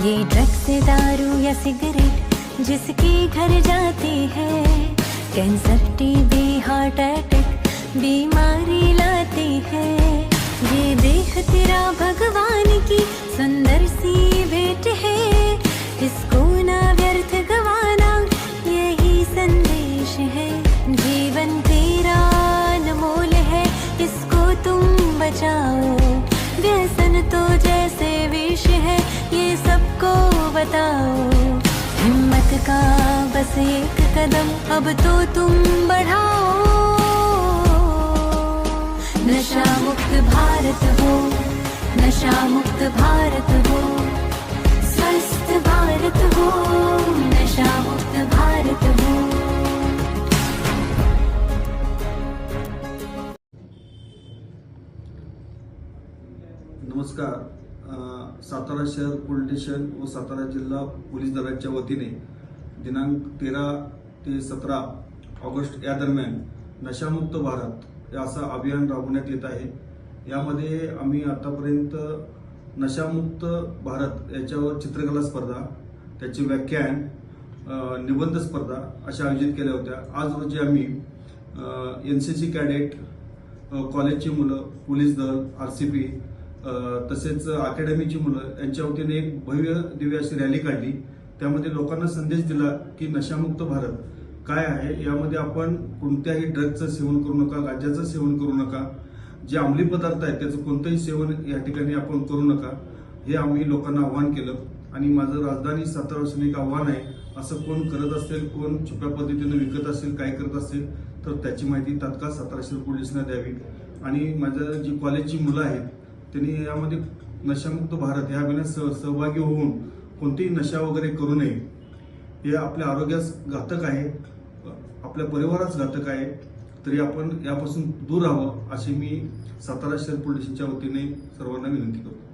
ये ड्रग्स से दारू या सिगरेट जिसके घर जाती है। कैंसर टीबी हार्ट अटैक बीमारी लाती है। ये देह तेरा भगवान की सुंदर सी भेंट है। इसको ना व्यर्थ गवाना यही संदेश है। जीवन तेरा अनमोल है इसको तुम बचाओ। व्यसन तो जैसे विष बताओ। हिम्मत का बस एक कदम, अब तो तुम बढ़ाओ। नशा मुक्त भारत हो नशा मुक्त भारत हो। स्वस्थ भारत हो नशा मुक्त भारत हो। नमस्कार। सातारा शहर पोलीस स्टेशन व सातारा जिल्हा पोलीस दलाच्या वतीने दिनांक तेरा ते सतरा ऑगस्ट या दरम्यान नशामुक्त भारत या असं अभियान राबवण्यात येत आहे. यामध्ये आम्ही आतापर्यंत नशामुक्त भारत याच्यावर चित्रकला स्पर्धा त्याची व्याख्यान निबंध स्पर्धा अशा आयोजित केल्या होत्या. आज रोजी आम्ही एन सी सी कॅडेट कॉलेजची मुलं पोलीस दल आर सी पी तसेच अकॅडमीची मुलं यांच्या वतीने एक भव्य दिव्य अशी रॅली काढली. त्यामध्ये लोकांना संदेश दिला की नशामुक्त भारत काय आहे? यामध्ये आपण कोणत्याही ड्रगचं सेवन करू नका गांजाचं सेवन करू नका. जे अंमली पदार्थ आहेत त्याचं कोणतंही सेवन या ठिकाणी आपण करू नका. हे आम्ही लोकांना आव्हान केलं. आणि माझं राजधानी सातारा असून एक आव्हान आहे असं कोण करत असेल कोण छुप्या पद्धतीनं विकत असेल काय करत असेल तर त्याची माहिती तात्काळ सातारा शहर पोलिसांना द्यावी. आणि माझं जी कॉलेजची मुलं आहेत त्यांनी यामध्ये नशामुक्त भारत या अभियानात सह सहभागी होऊन कोणतीही नशा वगैरे करू नये हे आपल्या आरोग्यास घातक आहे आपल्या परिवारास घातक आहे तरी आपण यापासून दूर राहावं अशी मी सातारा शहर पोलिसांच्या वतीने सर्वांना विनंती करतो.